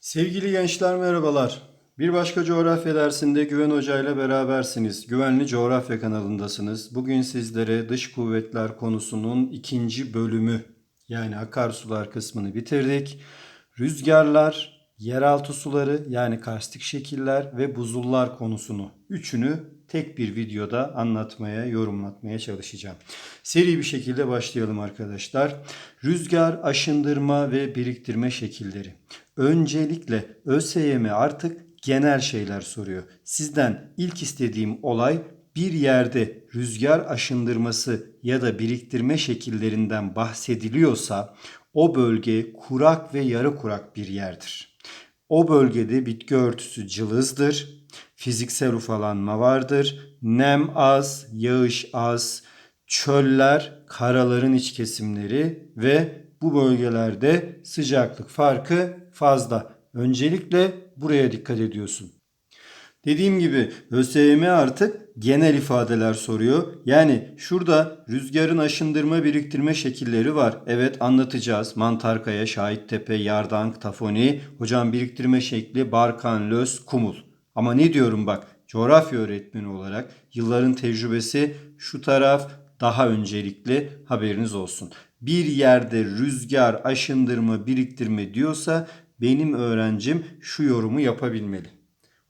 Sevgili gençler merhabalar. Bir başka coğrafya dersinde Güven Hoca ile berabersiniz. Güvenli Coğrafya kanalındasınız. Bugün sizlere dış kuvvetler konusunun ikinci bölümü yani akarsular kısmını bitirdik. Rüzgarlar, yeraltı suları yani karstik şekiller ve buzullar konusunu üçünü tek bir videoda anlatmaya, yorumlatmaya çalışacağım. Seri bir şekilde başlayalım arkadaşlar. Rüzgar, aşındırma ve biriktirme şekilleri. Öncelikle ÖSYM artık genel şeyler soruyor. Sizden ilk istediğim olay bir yerde rüzgar aşındırması ya da biriktirme şekillerinden bahsediliyorsa o bölge kurak ve yarı kurak bir yerdir. O bölgede bitki örtüsü cılızdır, fiziksel ufalanma vardır, nem az, yağış az, çöller, karaların iç kesimleri ve bu bölgelerde sıcaklık farkı fazla. Öncelikle buraya dikkat ediyorsun. Dediğim gibi ÖSYM artık genel ifadeler soruyor. Yani şurada rüzgarın aşındırma biriktirme şekilleri var. Evet anlatacağız. Mantarkaya, Şahittepe, Yardank, Tafoni. Hocam biriktirme şekli Barkan, Lös, Kumul. Ama ne diyorum bak coğrafya öğretmeni olarak yılların tecrübesi şu taraf daha öncelikli haberiniz olsun. Bir yerde rüzgar, aşındırma, biriktirme diyorsa benim öğrencim şu yorumu yapabilmeli.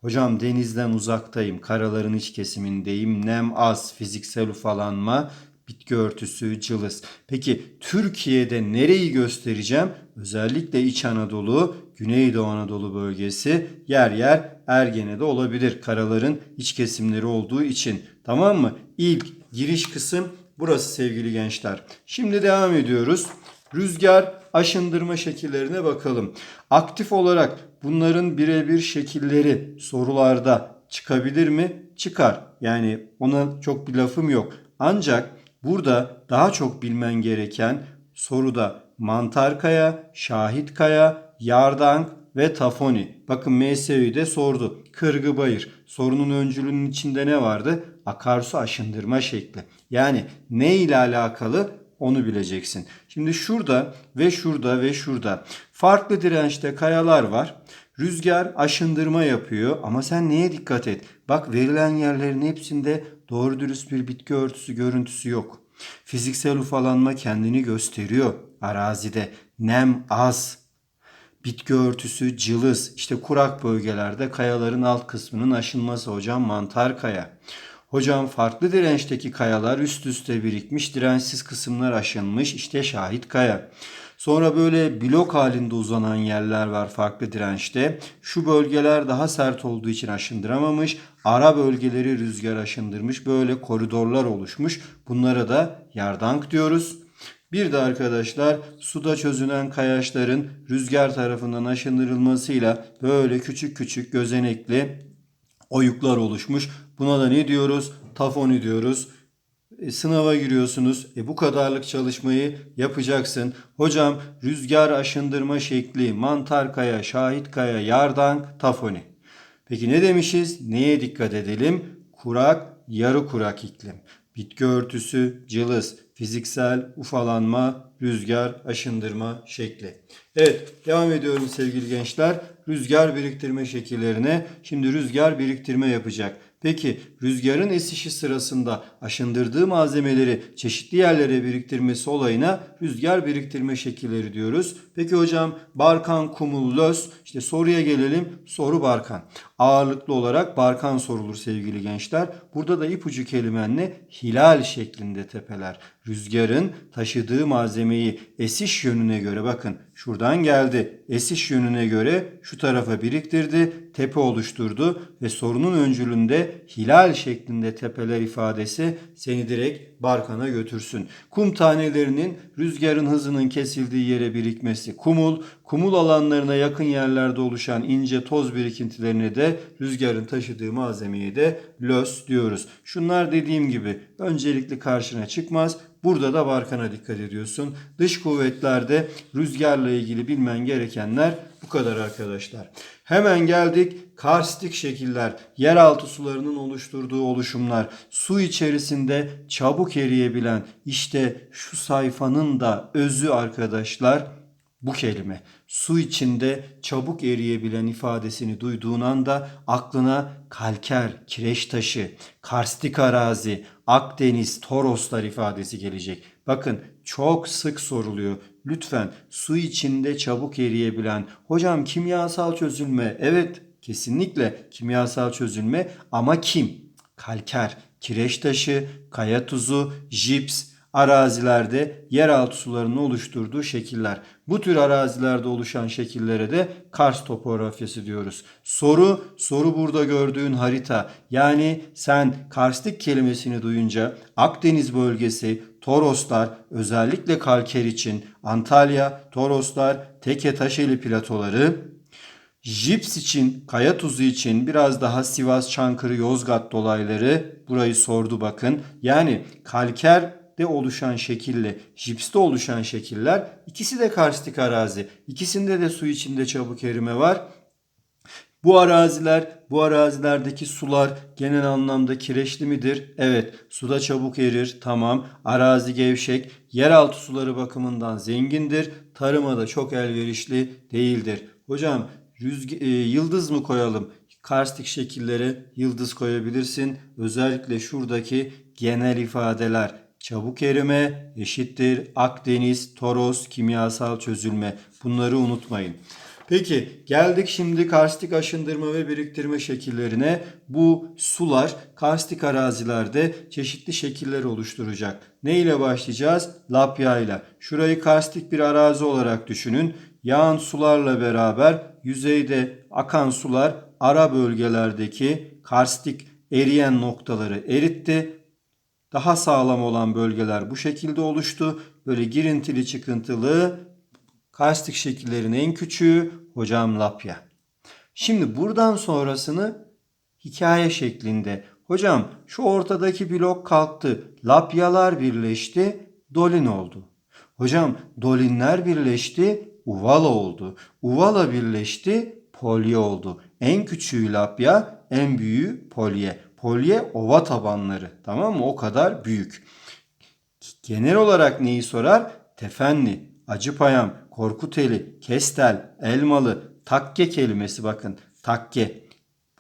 Hocam denizden uzaktayım, karaların iç kesimindeyim, nem az, fiziksel ufalanma, bitki örtüsü cılız. Peki Türkiye'de nereyi göstereceğim? Özellikle İç Anadolu, Güneydoğu Anadolu bölgesi yer yer Ergene'de olabilir. Karaların iç kesimleri olduğu için. Tamam mı? İlk giriş kısım burası sevgili gençler. Şimdi devam ediyoruz. Rüzgar aşındırma şekillerine bakalım. Aktif olarak bunların birebir şekilleri sorularda çıkabilir mi? Çıkar. Yani ona çok bir lafım yok. Ancak burada daha çok bilmen gereken soruda mantarkaya, şahitkaya, yardank ve tafoni. Bakın MSÜ de sordu. Kırgı bayır. Sorunun öncülünün içinde ne vardı? Akarsu aşındırma şekli. Yani ne ile alakalı? Onu bileceksin. Şimdi şurada ve şurada ve şurada farklı dirençte kayalar var. Rüzgar aşındırma yapıyor ama sen neye dikkat et? Bak verilen yerlerin hepsinde doğru dürüst bir bitki örtüsü görüntüsü yok. Fiziksel ufalanma kendini gösteriyor arazide. Nem az. Bitki örtüsü cılız. İşte kurak bölgelerde kayaların alt kısmının aşınması hocam mantar kaya. Hocam farklı dirençteki kayalar üst üste birikmiş, dirençsiz kısımlar aşınmış. İşte şahit kaya. Sonra böyle blok halinde uzanan yerler var farklı dirençte. Şu bölgeler daha sert olduğu için aşındıramamış. Ara bölgeleri rüzgar aşındırmış. Böyle koridorlar oluşmuş. Bunlara da yardank diyoruz. Bir de arkadaşlar suda çözünen kayaçların rüzgar tarafından aşındırılmasıyla böyle küçük küçük gözenekli oyuklar oluşmuş. Buna da ne diyoruz? Tafoni diyoruz. E, sınava giriyorsunuz. E, bu kadarlık çalışmayı yapacaksın. Hocam rüzgar aşındırma şekli, mantar kaya, şahit kaya, yardank, tafoni. Peki ne demişiz? Neye dikkat edelim? Kurak, yarı kurak iklim. Bitki örtüsü, cılız, fiziksel ufalanma, rüzgar, aşındırma şekli. Evet, devam ediyorum sevgili gençler. Rüzgar biriktirme şekillerine. Şimdi rüzgar biriktirme yapacak. Peki rüzgarın esişi sırasında aşındırdığı malzemeleri çeşitli yerlere biriktirmesi olayına rüzgar biriktirme şekilleri diyoruz. Peki hocam Barkan, Kumul, Lös işte soruya gelelim. Soru Barkan. Ağırlıklı olarak Barkan sorulur sevgili gençler. Burada da ipucu kelimenle hilal şeklinde tepeler. Rüzgarın taşıdığı malzemeyi esiş yönüne göre bakın şuradan geldi. Esiş yönüne göre şu tarafa biriktirdi, tepe oluşturdu ve sorunun öncülünde hilal şeklinde tepeler ifadesi seni direkt Barkan'a götürsün. Kum tanelerinin rüzgarın hızının kesildiği yere birikmesi kumul, kumul alanlarına yakın yerlerde oluşan ince toz birikintilerine de rüzgarın taşıdığı malzemeye de lös diyoruz. Şunlar dediğim gibi öncelikli karşına çıkmaz. Burada da Barkan'a dikkat ediyorsun. Dış kuvvetlerde rüzgarla ilgili bilmen gerekenler bu kadar arkadaşlar. Hemen geldik karstik şekiller, yeraltı sularının oluşturduğu oluşumlar, su içerisinde çabuk eriyebilen işte şu sayfanın da özü arkadaşlar bu kelime. Su içinde çabuk eriyebilen ifadesini duyduğun anda aklına kalker, kireç taşı, karstik arazi, Akdeniz, Toroslar ifadesi gelecek. Bakın çok sık soruluyor. Lütfen su içinde çabuk eriyebilen. Hocam kimyasal çözülme. Evet kesinlikle kimyasal çözülme ama kim? Kalker, kireç taşı, kaya tuzu, jips, arazilerde yeraltı sularının oluşturduğu şekiller. Bu tür arazilerde oluşan şekillere de Kars topografyası diyoruz. Soru, soru burada gördüğün harita. Yani sen karstik kelimesini duyunca Akdeniz bölgesi, Toroslar, özellikle kalker için Antalya, Toroslar, Teke Taşeli platoları, Jips için, kaya tuzu için biraz daha Sivas, Çankırı, Yozgat dolayları burayı sordu bakın. Yani kalkerde oluşan şekille jipste oluşan şekiller ikisi de karstik arazi. İkisinde de su içinde çabuk erime var. Bu araziler, bu arazilerdeki sular genel anlamda kireçli midir? Evet, suda çabuk erir. Tamam. Arazi gevşek, yeraltı suları bakımından zengindir. Tarıma da çok elverişli değildir. Hocam rüzg- e, yıldız mı koyalım? Karstik şekillere yıldız koyabilirsin. Özellikle şuradaki genel ifadeler çabuk erime eşittir Akdeniz, Toros, kimyasal çözülme. Bunları unutmayın. Peki geldik şimdi karstik aşındırma ve biriktirme şekillerine. Bu sular karstik arazilerde çeşitli şekiller oluşturacak. Ne ile başlayacağız? Lapya ile. Şurayı karstik bir arazi olarak düşünün. Yağan sularla beraber yüzeyde akan sular ara bölgelerdeki karstik eriyen noktaları eritti. Daha sağlam olan bölgeler bu şekilde oluştu. Böyle girintili çıkıntılı karstik şekillerin en küçüğü hocam lapya. Şimdi buradan sonrasını hikaye şeklinde. Hocam şu ortadaki blok kalktı. Lapyalar birleşti. Dolin oldu. Hocam dolinler birleşti. Uvala oldu. Uvala birleşti. Polye oldu. En küçüğü lapya, en büyüğü polye. Polye ova tabanları. Tamam mı? O kadar büyük. Genel olarak neyi sorar? Tefenli, Acıpayam, Korkuteli, Kestel, Elmalı, Takke kelimesi bakın. Takke.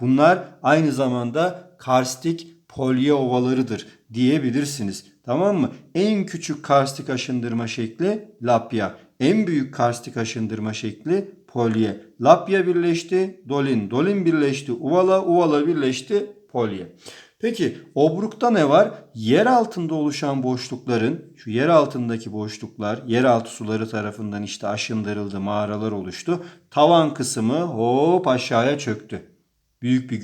Bunlar aynı zamanda karstik polye ovalarıdır diyebilirsiniz. Tamam mı? En küçük karstik aşındırma şekli lapya. En büyük karstik aşındırma şekli polye. Lapya birleşti, dolin. Dolin birleşti, uvala. Uvala birleşti, polye. Peki obrukta ne var? Yer altında oluşan boşlukların, şu yer altındaki boşluklar, yeraltı suları tarafından işte aşındırıldı, mağaralar oluştu. Tavan kısmı hop aşağıya çöktü. Büyük bir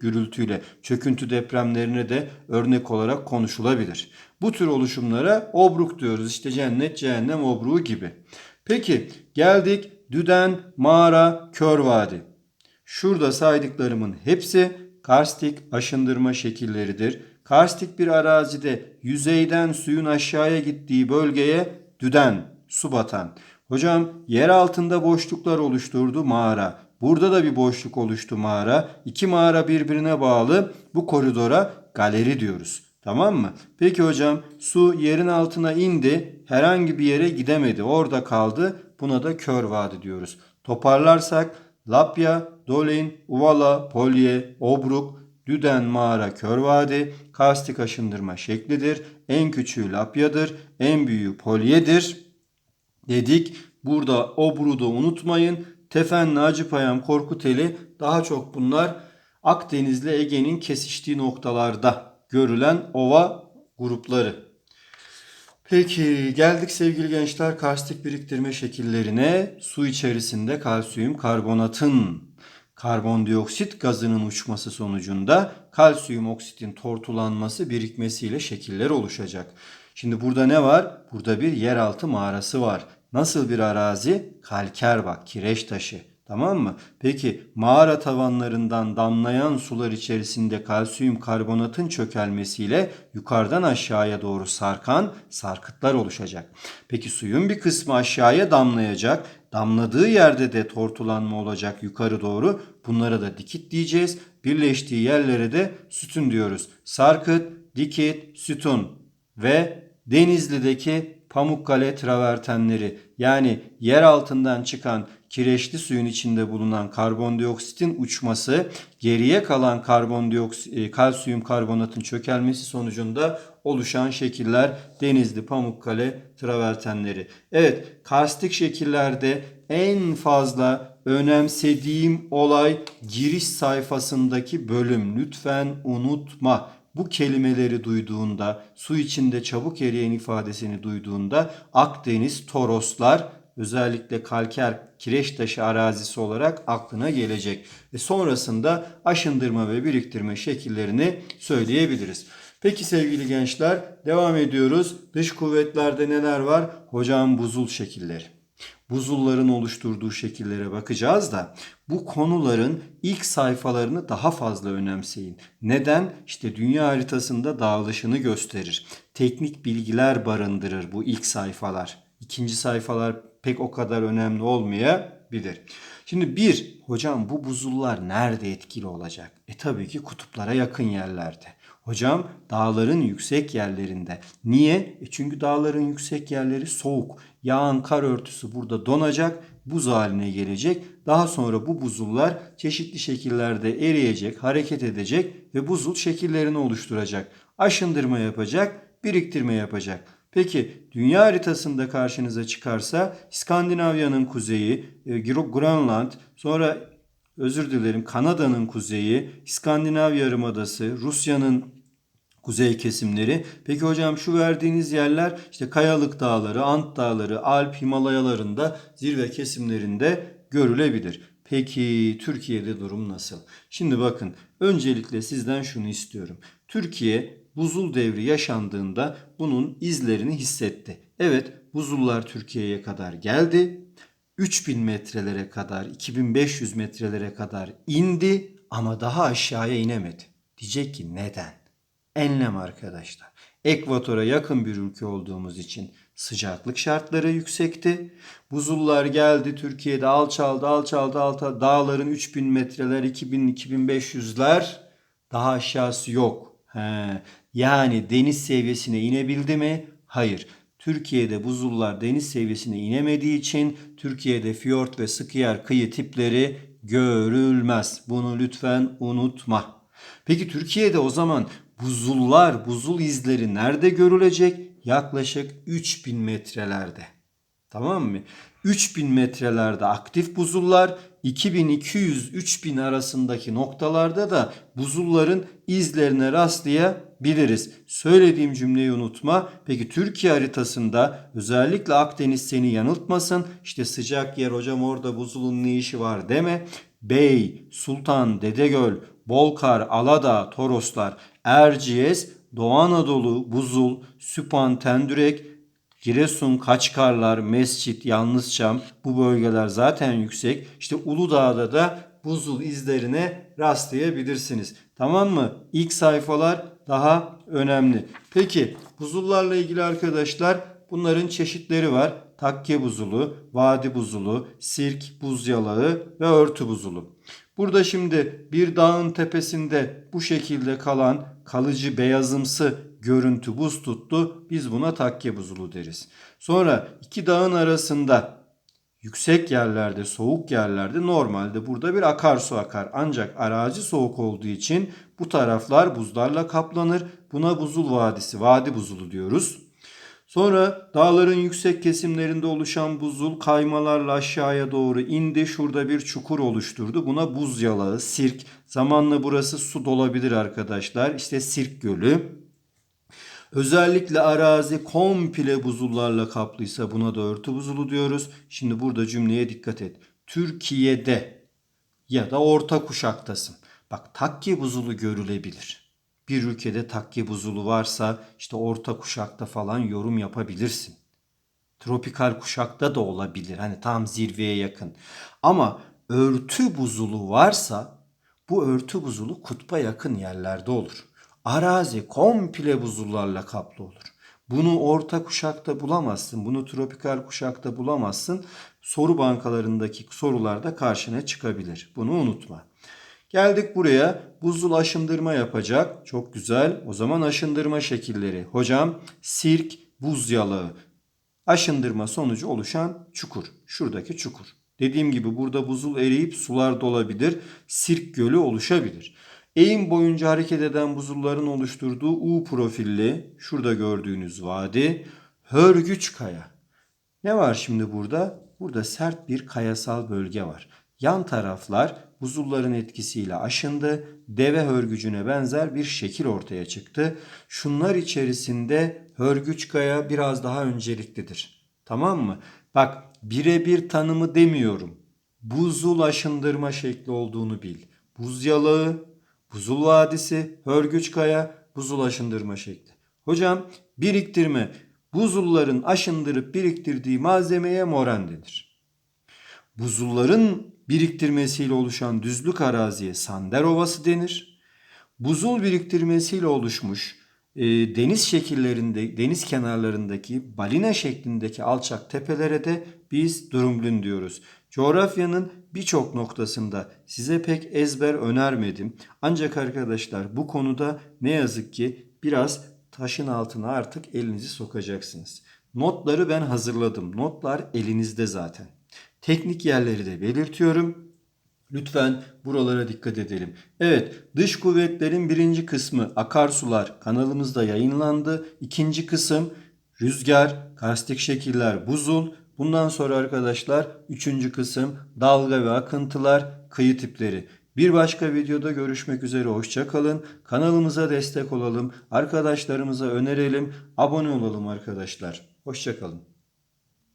gürültüyle çöküntü depremlerine de örnek olarak konuşulabilir. Bu tür oluşumlara obruk diyoruz. İşte cennet, cehennem obruğu gibi. Peki geldik Düden, Mağara, Kör Vadi. Şurada saydıklarımın hepsi karstik aşındırma şekilleridir. Karstik bir arazide yüzeyden suyun aşağıya gittiği bölgeye düden, su batan. Hocam yer altında boşluklar oluşturdu mağara. Burada da bir boşluk oluştu mağara. İki mağara birbirine bağlı. Bu koridora galeri diyoruz. Tamam mı? Peki hocam su yerin altına indi. Herhangi bir yere gidemedi. Orada kaldı. Buna da kör vadi diyoruz. Toparlarsak Lapya, Dolin, Uvala, Polye, Obruk, Düden Mağara Kör Vadi karstik aşındırma şeklidir. En küçüğü Lapya'dır, en büyüğü Polye'dir. Dedik. Burada Obruk'u da unutmayın. Tefenli, Acıpayam, Korkuteli daha çok bunlar Akdeniz'le Ege'nin kesiştiği noktalarda görülen ova grupları. Peki geldik sevgili gençler karstik biriktirme şekillerine. Su içerisinde kalsiyum karbonatın karbondioksit gazının uçması sonucunda kalsiyum oksitin tortulanması birikmesiyle şekiller oluşacak. Şimdi burada ne var? Burada bir yeraltı mağarası var. Nasıl bir arazi? Kalker bak, kireç taşı. Tamam mı? Peki mağara tavanlarından damlayan sular içerisinde kalsiyum karbonatın çökelmesiyle yukarıdan aşağıya doğru sarkan sarkıtlar oluşacak. Peki suyun bir kısmı aşağıya damlayacak. Damladığı yerde de tortulanma olacak yukarı doğru. Bunlara da dikit diyeceğiz. Birleştiği yerlere de sütun diyoruz. Sarkıt, dikit, sütun ve Denizli'deki Pamukkale travertenleri yani yer altından çıkan kireçli suyun içinde bulunan karbondioksitin uçması geriye kalan karbondioksit, e, kalsiyum karbonatın çökelmesi sonucunda oluşan şekiller Denizli Pamukkale travertenleri. Evet karstik şekillerde en fazla önemsediğim olay giriş sayfasındaki bölüm. Lütfen unutma. Bu kelimeleri duyduğunda, su içinde çabuk eriyen ifadesini duyduğunda Akdeniz, Toroslar, özellikle kalker kireç taşı arazisi olarak aklına gelecek. Ve sonrasında aşındırma ve biriktirme şekillerini söyleyebiliriz. Peki sevgili gençler devam ediyoruz. Dış kuvvetlerde neler var? Hocam buzul şekilleri buzulların oluşturduğu şekillere bakacağız da bu konuların ilk sayfalarını daha fazla önemseyin. Neden? İşte dünya haritasında dağılışını gösterir. Teknik bilgiler barındırır bu ilk sayfalar. İkinci sayfalar pek o kadar önemli olmayabilir. Şimdi bir, hocam bu buzullar nerede etkili olacak? E tabii ki kutuplara yakın yerlerde. Hocam dağların yüksek yerlerinde. Niye? E çünkü dağların yüksek yerleri soğuk. Yağan kar örtüsü burada donacak, buz haline gelecek. Daha sonra bu buzullar çeşitli şekillerde eriyecek, hareket edecek ve buzul şekillerini oluşturacak. Aşındırma yapacak, biriktirme yapacak. Peki dünya haritasında karşınıza çıkarsa İskandinavya'nın kuzeyi, e, Grönland, sonra özür dilerim Kanada'nın kuzeyi, İskandinav Yarımadası, Rusya'nın kuzey kesimleri. Peki hocam şu verdiğiniz yerler işte Kayalık Dağları, Ant Dağları, Alp Himalayalarında zirve kesimlerinde görülebilir. Peki Türkiye'de durum nasıl? Şimdi bakın öncelikle sizden şunu istiyorum. Türkiye buzul devri yaşandığında bunun izlerini hissetti. Evet buzullar Türkiye'ye kadar geldi. 3000 metrelere kadar, 2500 metrelere kadar indi ama daha aşağıya inemedi. Diyecek ki neden? Enlem arkadaşlar. Ekvatora yakın bir ülke olduğumuz için sıcaklık şartları yüksekti. Buzullar geldi Türkiye'de alçaldı alçaldı alçaldı. Dağların 3000 metreler 2000-2500'ler daha aşağısı yok. He. Yani deniz seviyesine inebildi mi? Hayır. Türkiye'de buzullar deniz seviyesine inemediği için Türkiye'de fiyort ve sıkı yer kıyı tipleri görülmez. Bunu lütfen unutma. Peki Türkiye'de o zaman buzullar, buzul izleri nerede görülecek? Yaklaşık 3000 metrelerde. Tamam mı? 3000 metrelerde aktif buzullar, 2200-3000 arasındaki noktalarda da buzulların izlerine rastlayabiliriz. Söylediğim cümleyi unutma. Peki Türkiye haritasında özellikle Akdeniz seni yanıltmasın. İşte sıcak yer hocam orada buzulun ne işi var deme. Bey, Sultan, Dedegöl, Bolkar, Aladağ, Toroslar, Erciyes, Doğu Anadolu, Buzul, Süphan, Tendürek, Giresun, Kaçkarlar, Mescit, Yalnızçam bu bölgeler zaten yüksek. İşte Uludağ'da da buzul izlerine rastlayabilirsiniz. Tamam mı? İlk sayfalar daha önemli. Peki buzullarla ilgili arkadaşlar bunların çeşitleri var. Takke buzulu, vadi buzulu, sirk buz yalağı ve örtü buzulu. Burada şimdi bir dağın tepesinde bu şekilde kalan kalıcı beyazımsı görüntü buz tuttu. Biz buna takke buzulu deriz. Sonra iki dağın arasında yüksek yerlerde, soğuk yerlerde normalde burada bir akarsu akar. Ancak arazi soğuk olduğu için bu taraflar buzlarla kaplanır. Buna buzul vadisi, vadi buzulu diyoruz. Sonra dağların yüksek kesimlerinde oluşan buzul kaymalarla aşağıya doğru indi. Şurada bir çukur oluşturdu. Buna buz yalağı, sirk. Zamanla burası su dolabilir arkadaşlar. İşte sirk gölü. Özellikle arazi komple buzullarla kaplıysa buna da örtü buzulu diyoruz. Şimdi burada cümleye dikkat et. Türkiye'de ya da orta kuşaktasın. Bak takke buzulu görülebilir. Bir ülkede takke buzulu varsa işte orta kuşakta falan yorum yapabilirsin. Tropikal kuşakta da olabilir. Hani tam zirveye yakın. Ama örtü buzulu varsa bu örtü buzulu kutba yakın yerlerde olur. Arazi komple buzullarla kaplı olur. Bunu orta kuşakta bulamazsın. Bunu tropikal kuşakta bulamazsın. Soru bankalarındaki sorularda karşına çıkabilir. Bunu unutma. Geldik buraya. Buzul aşındırma yapacak. Çok güzel. O zaman aşındırma şekilleri. Hocam sirk, buz yalağı. aşındırma sonucu oluşan çukur. Şuradaki çukur. Dediğim gibi burada buzul eriyip sular dolabilir. Sirk gölü oluşabilir. Eğim boyunca hareket eden buzulların oluşturduğu U profilli şurada gördüğünüz vadi Hörgüç Kaya. Ne var şimdi burada? Burada sert bir kayasal bölge var. Yan taraflar buzulların etkisiyle aşındı. Deve hörgücüne benzer bir şekil ortaya çıktı. Şunlar içerisinde hörgüç kaya biraz daha önceliklidir. Tamam mı? Bak birebir tanımı demiyorum. Buzul aşındırma şekli olduğunu bil. Buz yalağı, buzul vadisi, hörgüç kaya, buzul aşındırma şekli. Hocam biriktirme buzulların aşındırıp biriktirdiği malzemeye moren denir. Buzulların biriktirmesiyle oluşan düzlük araziye Sander Ovası denir. Buzul biriktirmesiyle oluşmuş e, deniz şekillerinde, deniz kenarlarındaki balina şeklindeki alçak tepelere de biz Durumlün diyoruz. Coğrafyanın birçok noktasında size pek ezber önermedim. Ancak arkadaşlar bu konuda ne yazık ki biraz taşın altına artık elinizi sokacaksınız. Notları ben hazırladım. Notlar elinizde zaten. Teknik yerleri de belirtiyorum. Lütfen buralara dikkat edelim. Evet, dış kuvvetlerin birinci kısmı akarsular kanalımızda yayınlandı. İkinci kısım rüzgar, karstik şekiller, buzul. Bundan sonra arkadaşlar üçüncü kısım dalga ve akıntılar, kıyı tipleri. Bir başka videoda görüşmek üzere hoşçakalın. Kanalımıza destek olalım. Arkadaşlarımıza önerelim. Abone olalım arkadaşlar. Hoşçakalın.